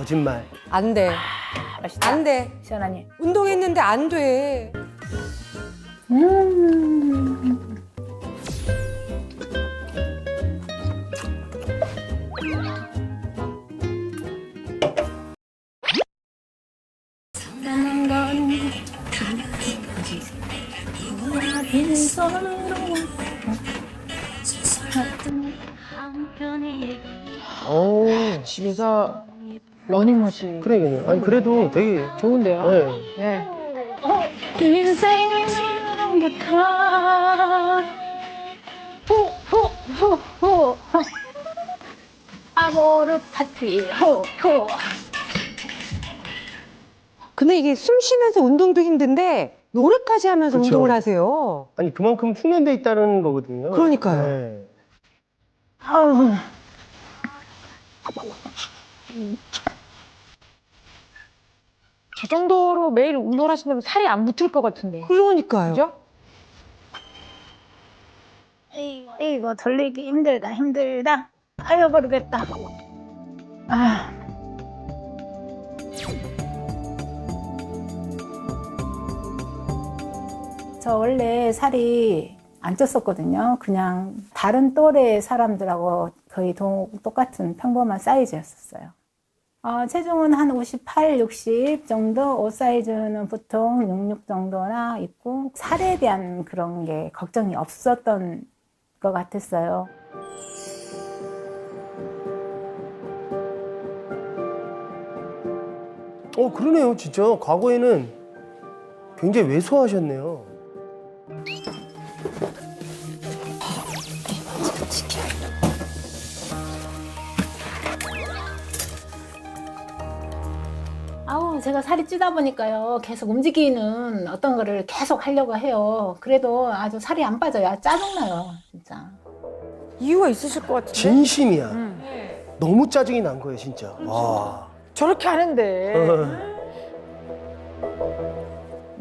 거짓말. 안 돼. 맛있다. 안 돼. 시원하니. 운동했는데 안 돼. 음. 사랑한 건 빈손으로 오, 집에서 러닝머신. 그래, 그냥. 아니, 그래도 되게. 좋은데요? 네. 네. 인생부터 후후후후 아모르 파티 후후 근데 이게 숨 쉬면서 운동도 힘든데 노래까지 하면서 그쵸. 운동을 하세요. 아니, 그만큼 훈련돼 있다는 거거든요. 그러니까요. 네. 아우 저 정도로 매일 운동을 하신다면 살이 안 붙을 것 같은데. 그러니까요. 그죠? 이- 이거 돌리기 힘들다 힘들다 아유 모르겠다 아 저 원래 살이 안 쪘었거든요. 그냥 다른 또래 사람들하고 거의 동- 똑같은 평범한 사이즈였었어요. 어, 체중은 한 58, 60 정도, 옷 사이즈는 보통 66 정도나 있고, 살에 대한 그런 게 걱정이 없었던 것 같았어요. 어, 그러네요, 진짜. 과거에는 굉장히 왜소하셨네요. 제가 살이 찌다 보니까요. 계속 움직이는 어떤 거를 계속 하려고 해요. 그래도 아주 살이 안 빠져요. 아, 짜증나요, 진짜. 이유가 있으실 것 같은데. 진심이야. 음. 너무 짜증이 난 거예요, 진짜. 와. 저렇게 하는데.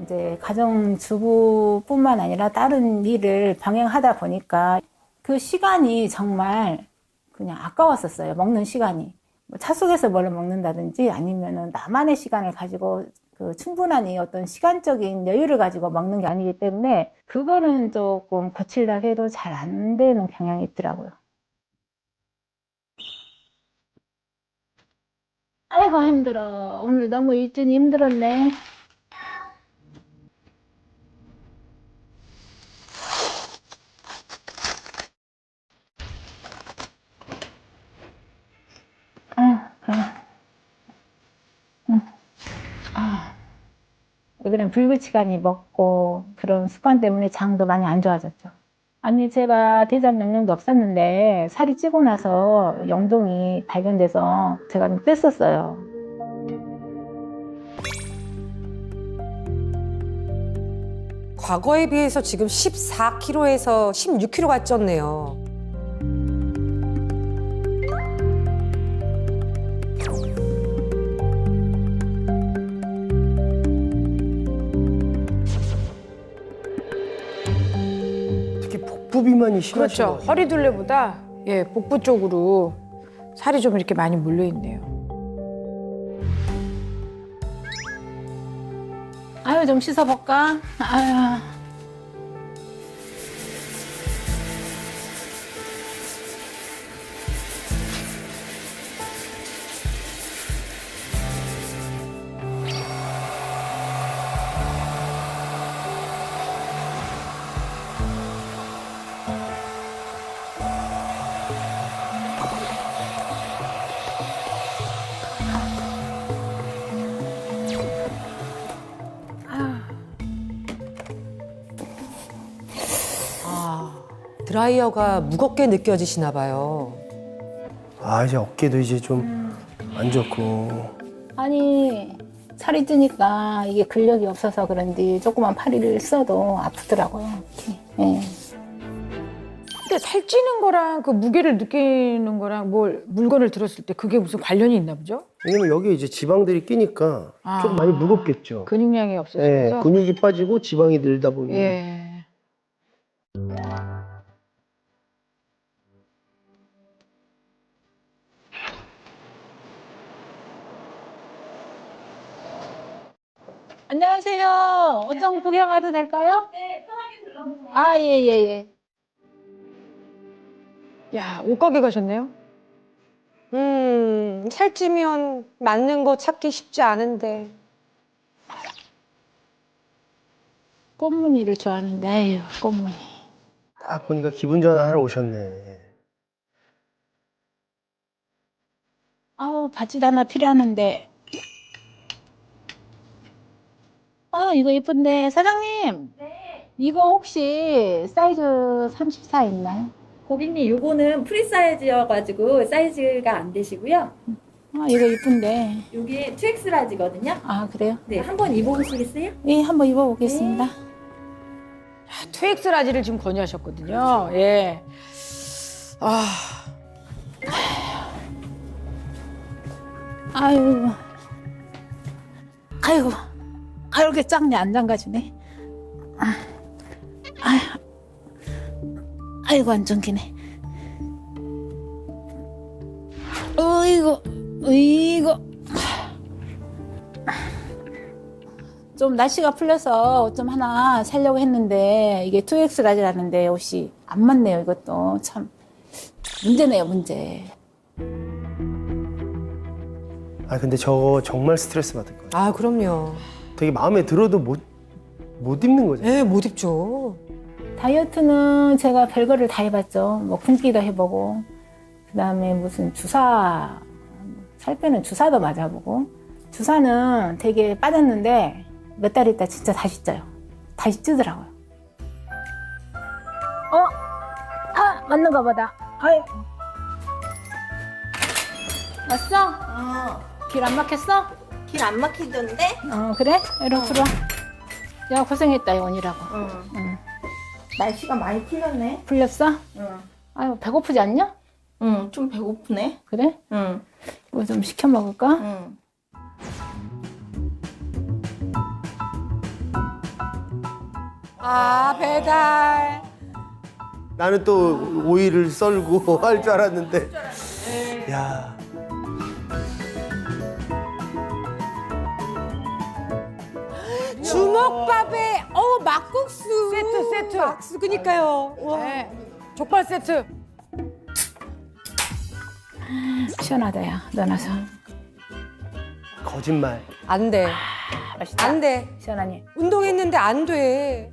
이제 가정주부뿐만 아니라 다른 일을 병행하다 보니까 그 시간이 정말 그냥 아까웠었어요. 먹는 시간이. 뭐차 속에서 뭘 먹는다든지 아니면은 나만의 시간을 가지고 그 충분한 이 어떤 시간적인 여유를 가지고 먹는 게 아니기 때문에 그거는 조금 고치려고 해도 잘 안 되는 경향이 있더라고요. 아이고 힘들어. 오늘 너무 일진이 힘들었네. 그냥 불규칙하게 먹고 그런 습관 때문에 장도 많이 안 좋아졌죠. 아니 제가 대장 영양도 없었는데 살이 찌고 나서 영동이 발견돼서 제가 좀 뺐었어요. 과거에 비해서 지금 14kg에서 16kg가 쪘네요. 복부 비만이 심하신 그렇죠. 것 같아요. 허리 둘레보다 예, 복부 쪽으로 살이 좀 이렇게 많이 몰려 있네요. 아유 좀 씻어볼까? 아유. 드라이어가 무겁게 느껴지시나 봐요. 아, 이제 어깨도 이제 좀 안 좋고. 아니 살이 찌니까 이게 근력이 없어서 그런지 조그만 파리를 써도 아프더라고요. 이렇게. 예. 근데 살찌는 거랑 그 무게를 느끼는 거랑 뭘 물건을 들었을 때 그게 무슨 관련이 있나 보죠? 왜냐면 여기 이제 지방들이 끼니까 아. 좀 많이 무겁겠죠. 근육량이 예, 없으셔서. 근육이 빠지고 지방이 늘다 보니. 예. 안녕하세요. 어정 구경하도 될까요? 네, 편하게 들러보세요. 아, 예, 예, 예. 야 옷가게 가셨네요. 음, 살찌면 맞는 거 찾기 쉽지 않은데. 꽃무늬를 좋아하는데, 아유, 꽃무늬. 딱 보니까 기분 전환하러 오셨네. 아우, 바짓 하나 필요하는데. 아, 이거 예쁜데. 사장님. 이거 혹시 사이즈 34 있나요? 고객님, 요거는 프리 사이즈여가지고 사이즈가 안 되시고요. 아, 이거 예쁜데. 요게 2X 라지거든요. 아, 그래요? 네, 한번 입어보시겠어요? 예, 한번 입어보겠습니다. 트엑스 라지를 지금 권유하셨거든요. 예. 아 아유. 아이고. 아, 이렇게 작냐, 안 장가주네. 아, 아유. 아이고, 안 정기네. 어이구, 어이구. 좀 날씨가 풀려서 옷 좀 하나 살려고 했는데, 이게 2X 라지라는데 옷이 안 맞네요, 이것도. 참. 문제네요, 문제. 아 근데 저거 정말 스트레스 받을 거예요. 아, 그럼요. 되게 마음에 들어도 못, 못 입는 거잖아요. 예, 못 입죠. 다이어트는 제가 별거를 다 해봤죠. 뭐 굶기도 해보고, 그 다음에 무슨 주사, 살 빼는 주사도 맞아보고, 주사는 되게 빠졌는데 몇 달 있다 진짜 다시 쪄요. 다시 찌더라고요. 어? 아, 맞는가 보다. 아이. 왔어? 어, 길 안 막혔어? 길 안 막히던데? 어, 그래? 이리 들어와. 야, 고생했다, 이원이라고. 응. 응. 날씨가 많이 풀렸네. 풀렸어? 응. 아유, 배고프지 않냐? 응, 좀 배고프네. 그래? 응, 뭐 좀 시켜 먹을까? 응. 아, 배달. 나는 또 오이를 썰고 할 줄 알았는데. 야. 주먹밥에, 어, 막국수. 세트, 세트. 막국수, 그니까요. 와. 네. 족발 세트. 시원하다, 야. 넣어놔서. 거짓말. 안 돼. 맛있다. 안 돼. 시원하니? 운동했는데 안 돼.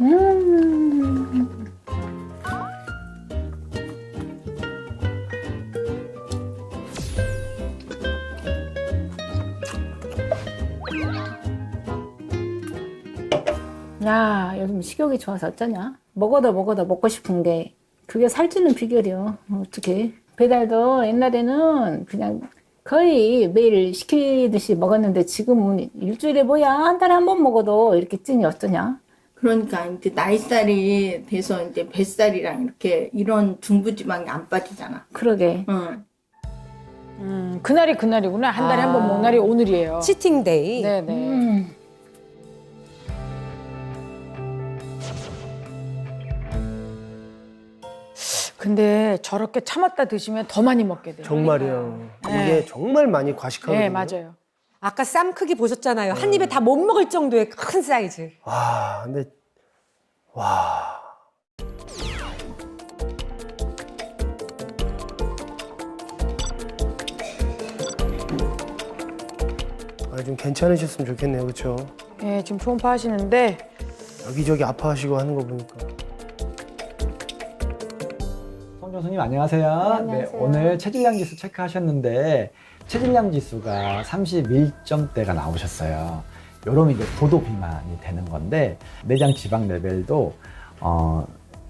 음. 식욕이 좋아서 어쩌냐? 먹어도 먹어도 먹고 싶은 게 그게 살찌는 비결이요. 어떻게? 배달도 옛날에는 그냥 거의 매일 시키듯이 먹었는데 지금은 일주일에 뭐야 한 달에 한 번 먹어도 이렇게 찐이 어떠냐? 그러니까 이제 나이살이 돼서 이제 뱃살이랑 이렇게 이런 중부지방이 안 빠지잖아. 그러게. 응. 음, 그날이 그날이구나. 한 달에 한번 아. 먹는 날이 오늘이에요. 치팅데이. 네네. 음. 근데 저렇게 참았다 드시면 더 많이 먹게 돼요. 정말이요. 네. 이게 정말 많이 과식하거든요. 네, 맞아요. 아까 쌈 크기 보셨잖아요. 한 입에 다 못 먹을 정도의 큰 사이즈. 와, 근데 와. 아, 좀 괜찮으셨으면 좋겠네요, 그렇죠? 예, 지금 초음파 하시는데 여기저기 아파하시고 하는 거 보니까. 송 교수님 안녕하세요. 네, 오늘 체질량 지수 체크하셨는데 체질량 지수가 31점대가 나오셨어요. 요러면 이제 고도 비만이 되는 건데 내장 지방 레벨도 어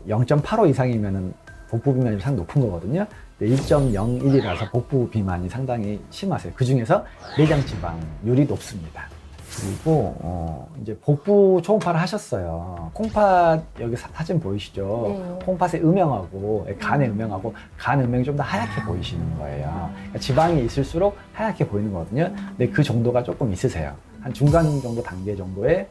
0.85 이상이면은 복부 비만이 상당히 높은 거거든요. 1.01이라서 복부 비만이 상당히 심하세요. 그 중에서 내장 지방률이 높습니다. 그리고 어 이제 복부 초음파를 하셨어요. 콩팥 여기 사- 사진 보이시죠? 콩팥의 음영하고 간의 음영하고 간 음영이 좀 더 하얗게 보이시는 거예요. 그러니까 지방이 있을수록 하얗게 보이는 거거든요. 근데 그 정도가 조금 있으세요. 한 중간 정도 단계 정도의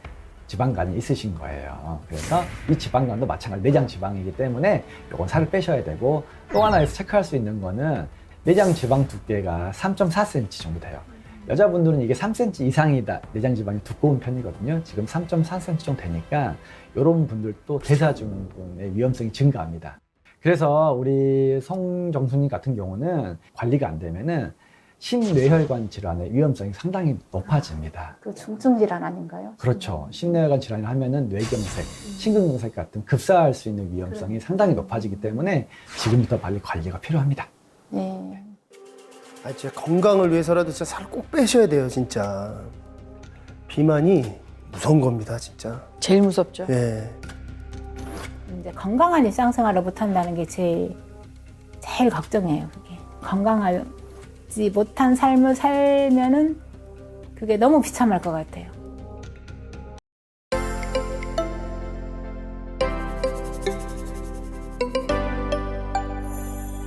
지방간이 있으신 거예요. 그래서 이 지방간도 마찬가지 내장 지방이기 때문에 이건 살을 빼셔야 되고 또 하나에서 체크할 수 있는 거는 내장 지방 두께가 3.4cm 정도 돼요. 여자분들은 이게 3cm 이상이다. 내장 지방이 두꺼운 편이거든요. 지금 3.4cm 정도 되니까 이런 분들도 대사증후군의 위험성이 증가합니다. 그래서 우리 송정수님 같은 경우는 관리가 안 되면은 심뇌혈관 질환의 위험성이 상당히 높아집니다. 그 중증 질환 아닌가요? 그렇죠. 심뇌혈관 질환을 하면은 뇌경색, 심근경색 같은 급사할 수 있는 위험성이 상당히 높아지기 때문에 지금부터 빨리 관리가 필요합니다. 네. 아 진짜 건강을 위해서라도 진짜 살 꼭 빼셔야 돼요 진짜. 비만이 무서운 겁니다 진짜. 제일 무섭죠. 예. 이제 건강한 일상생활을 못한다는 게 제일 제일 걱정이에요. 그게 건강하지 못한 삶을 살면은 그게 너무 비참할 것 같아요.